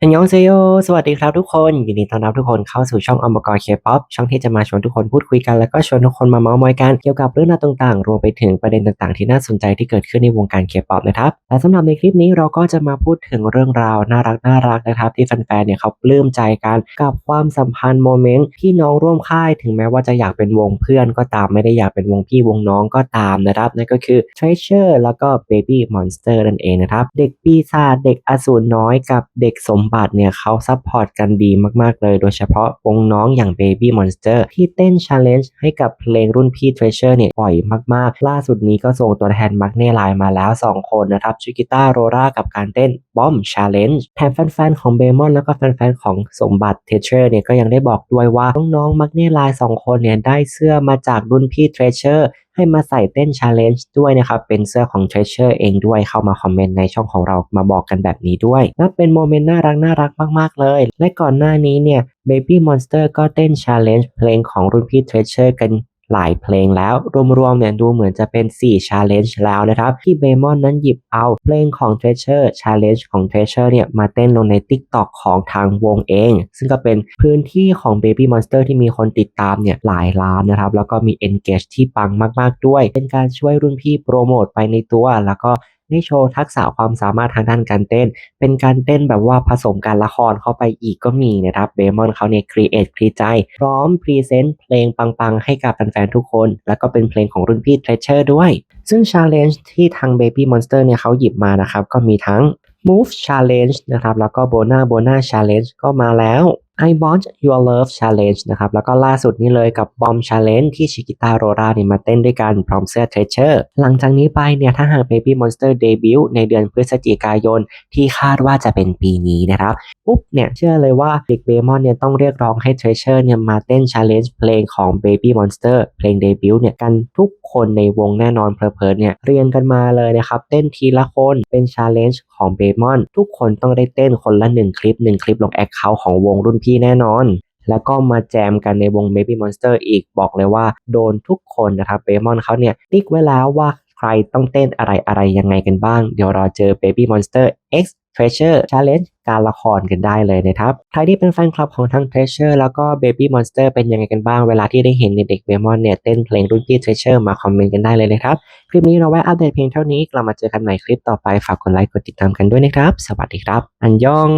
อันยองเซโย สวัสดีครับทุกคน ยินดีต้อนรับทุกคนเข้าสู่ช่องอมกรเคป๊อปช่องที่จะมาชวนทุกคนพูดคุยกันแล้วก็ชวนทุกคนมาเมาส์มอยกันเกี่ยวกับเรื่องราวต่างๆ รวมไปถึงประเด็นต่างๆ ที่น่าสนใจที่เกิดขึ้นในวงการเคป๊อปนะครับ และสำหรับในคลิปนี้เราก็จะมาพูดถึงเรื่องราวน่ารักน่ารักนะครับ ที่แฟนๆ เนี่ยเขาปลื้มใจกันกับความสัมพันธ์โมเมนต์ที่น้องร่วมค่ายถึงแม้ว่าจะอยากเป็นวงเพื่อนก็ตามไม่ได้อยากเป็นวงพี่วงน้องก็ตามนะครับนั่นก็คือ Treasure แล้วก็ Baby Monster นั่นเองนะครับเด็กปีศาจเด็กอสูรน้อยกับเด็กสมบัติเนี่ยเขาซัพพอร์ตกันดีมากๆเลย โดยเฉพาะวงน้องอย่าง Baby Monster ที่เต้น Challenge ให้กับเพลงรุ่นพี่ Treasure เนี่ยบ่อยมากๆ ล่าสุดนี้ก็ส่งตัวแทนมักเน่ไลน์มาแล้ว 2 คนนะครับชิกิต้าโรรากับการเต้น Bomb Challenge แถมแฟนๆของเบมอนแล้วก็แฟนๆของสมบัติ Treasure เนี่ยก็ยังได้บอกด้วยว่าน้องๆมักเน่ลน์สองคนเนี่ยได้เสื้อมาจากรุ่นพี่ Treasure ให้มาใส่เต้น Challenge ด้วยนะครับ เป็นเสื้อของ Treasure เองด้วยเข้ามาคอมเมนต์ในช่องของเรามาบอกกันแบบนี้ด้วยนับเป็นโมเมนต์น่ารักน่ารักมาก ๆ เลย และก่อนหน้านี้เนี่ย Baby Monster ก็เต้น Challenge เพลงของรุ่นพี่ Treasure กัน หลายเพลงแล้ว รวมๆเนี่ยดูเหมือนจะเป็น 4 Challenge แล้วนะครับ ที่เบมอนนั้นหยิบเอาเพลงของ Treasure Challenge ของ Treasure เนี่ยมาเต้นลงใน TikTok ของทางวงเอง ซึ่งก็เป็นพื้นที่ของ Baby Monster ที่มีคนติดตามเนี่ยหลายล้านนะครับ แล้วก็มี engage ที่ปังมากๆด้วย เป็นการช่วยรุ่นพี่โปรโมทไปในตัวแล้วก็ ได้โชว์ทักษะความสามารถทางด้านการเต้น เป็นการเต้นแบบว่าผสมการละครเข้าไปอีกก็มีนะครับเบมอนเขาเนี่ยครีเอทครีใจ พร้อมพรีเซนต์เพลงปังๆ ให้กับแฟนๆทุกคน แล้วก็เป็นเพลงของรุ่นพี่ Treasure ด้วย ซึ่ง Challenge ที่ทาง Baby Monster เนี่ยเขาหยิบมานะครับก็มีทั้ง Move Challenge นะครับแล้วก็ Bona Bona Challenge ก็มาแล้ว I Want Your Love Challenge นะครับ แล้วก็ล่าสุดนี้เลยกับ Bomb Challenge ที่ชิกิตาโรราเนี่ยมาเต้นด้วยกันพร้อมเสื้อ Treasure หลังจากนี้ไปเนี่ยถ้าหาก Baby Monster เดบิวต์ในเดือนพฤศจิกายนที่คาดว่าจะเป็นปีนี้นะครับ ปุ๊บเนี่ยเชื่อเลยว่าเด็กเบมอนเนี่ยต้องเรียกร้องให้ Treasure เนี่ยมาเต้น Challenge เพลงของ Baby Monster เพลงเดบิวต์เนี่ยกันทุกคนในวงแน่นอนเพลิๆเนี่ยเรียนกันมาเลยนะครับ เต้นทีละคนเป็น Challenge ของเบมอนทุกคนต้องได้เต้นคนละหนึ่งคลิปหนึ่งคลิปลงแอคเคาท์ของวงรุ่นพี่แน่นอน แล้วก็มาแจมกันในวง Baby Monster อีกบอกเลยว่าโดนทุกคนนะครับเบมอนเขาเนี่ยติ๊กไว้แล้วว่าใครต้องเต้นอะไรอะไรยังไงกันบ้าง เดี๋ยวรอเจอ Baby Monster X Treasure Challenge การละครกันได้เลยนะครับ ใครที่เป็นแฟนคลับของทั้ง Treasure แล้วก็ Baby Monster เป็นยังไงกันบ้าง เวลาที่ได้เห็นเด็กเบมอนเนี่ยเต้นเพลงรุ่นพี่ Treasure มาคอมเมนต์กันได้เลยนะครับ คลิปนี้เราแวะอัปเดตเพียงเท่านี้ กลับมาเจอกันใหม่คลิปต่อไป ฝากกดไลค์ กดติดตามกันด้วยนะครับ สวัสดีครับ อันยอง